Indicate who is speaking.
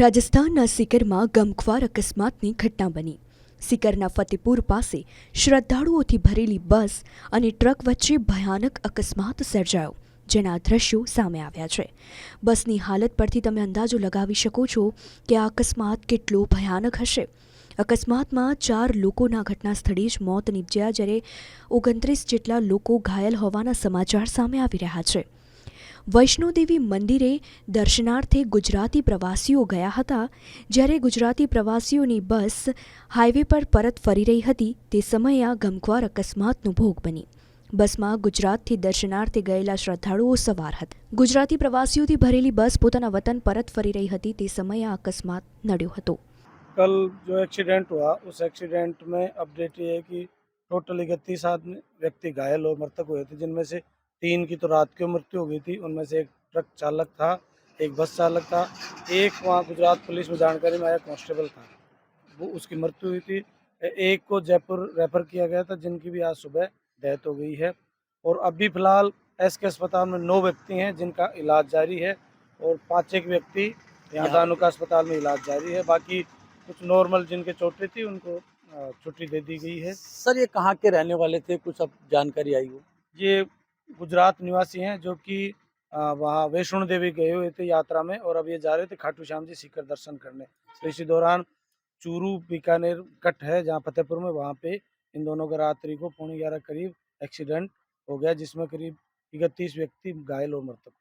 Speaker 1: રાજસ્થાનના સિકરમાં ગમખ્વાર અકસ્માતની ઘટના બની. સિકરના ફતેપુર પાસે શ્રદ્ધાળુઓથી ભરેલી બસ અને ટ્રક વચ્ચે ભયાનક અકસ્માત સર્જાયો, જેના દ્રશ્યો સામે આવ્યા છે. બસની હાલત પરથી તમે અંદાજો લગાવી શકો છો કે આ અકસ્માત કેટલો ભયાનક હશે. અકસ્માતમાં ચાર લોકોના ઘટના સ્થળે જ મોત નીપજ્યા, જ્યારે ઓગણત્રીસ જેટલા લોકો ઘાયલ હોવાના સમાચાર સામે આવી રહ્યા છે. વૈષ્ણોદેવી મંદિરે દર્શનાર્થે ગુજરાતી પ્રવાસીઓ ગયા હતા જ્યારે ગુજરાતી પ્રવાસીઓની બસ હાઈવે પર પરત ફરી રહી હતી તે સમયે આ ગમખ્વાર અકસ્માતનો ભોગ બની બસમાં ગુજરાતથી દર્શનાર્થે ગયેલા શ્રદ્ધાળુઓ સવાર હતા ગુજરાતી પ્રવાસીઓથી ભરેલી બસ પોતાના વતન પરત ફરી રહી હતી તે સમયે આ અકસ્માત નડ્યો હતો
Speaker 2: कल जो एक्सीडेंट हुआ उस एक्सीडेंट में अपडेट ये है कि टोटल इकतीस आदमी व्यक्ति घायल और मृतक हुए थे जिनमें से तीन की तो रात को मृत्यु हो गई थी। उनमें से एक ट्रक चालक था एक बस चालक था एक वहाँ गुजरात पुलिस में जानकारी में आया कांस्टेबल था। वो उसकी मृत्यु हुई थी। एक को जयपुर रेफर किया गया था जिनकी भी आज सुबह डेथ हो गई है। और अभी फ़िलहाल एस के अस्पताल में नौ व्यक्ति हैं जिनका इलाज जारी है और पाँच एक व्यक्ति यहाँ
Speaker 3: यहाँ-
Speaker 2: दानुका अस्पताल में इलाज जारी है। बाकी कुछ नॉर्मल जिनके चोटें थी उनको छुट्टी दे दी गई है।
Speaker 3: सर ये कहाँ के रहने वाले थे? कुछ अब जानकारी आई हो।
Speaker 2: ये गुजरात निवासी हैं जो कि वहाँ वैष्णो देवी गए हुए थे यात्रा में और अब ये जा रहे थे खाटू श्याम जी सीकर दर्शन करने। तो इसी दौरान चूरू बीकानेर कट है जहाँ फतेहपुर में, वहाँ पे इन दोनों का रात्रि को पौने ग्यारह करीब एक्सीडेंट हो गया जिसमें करीब इकतीस व्यक्ति घायल और मृतक।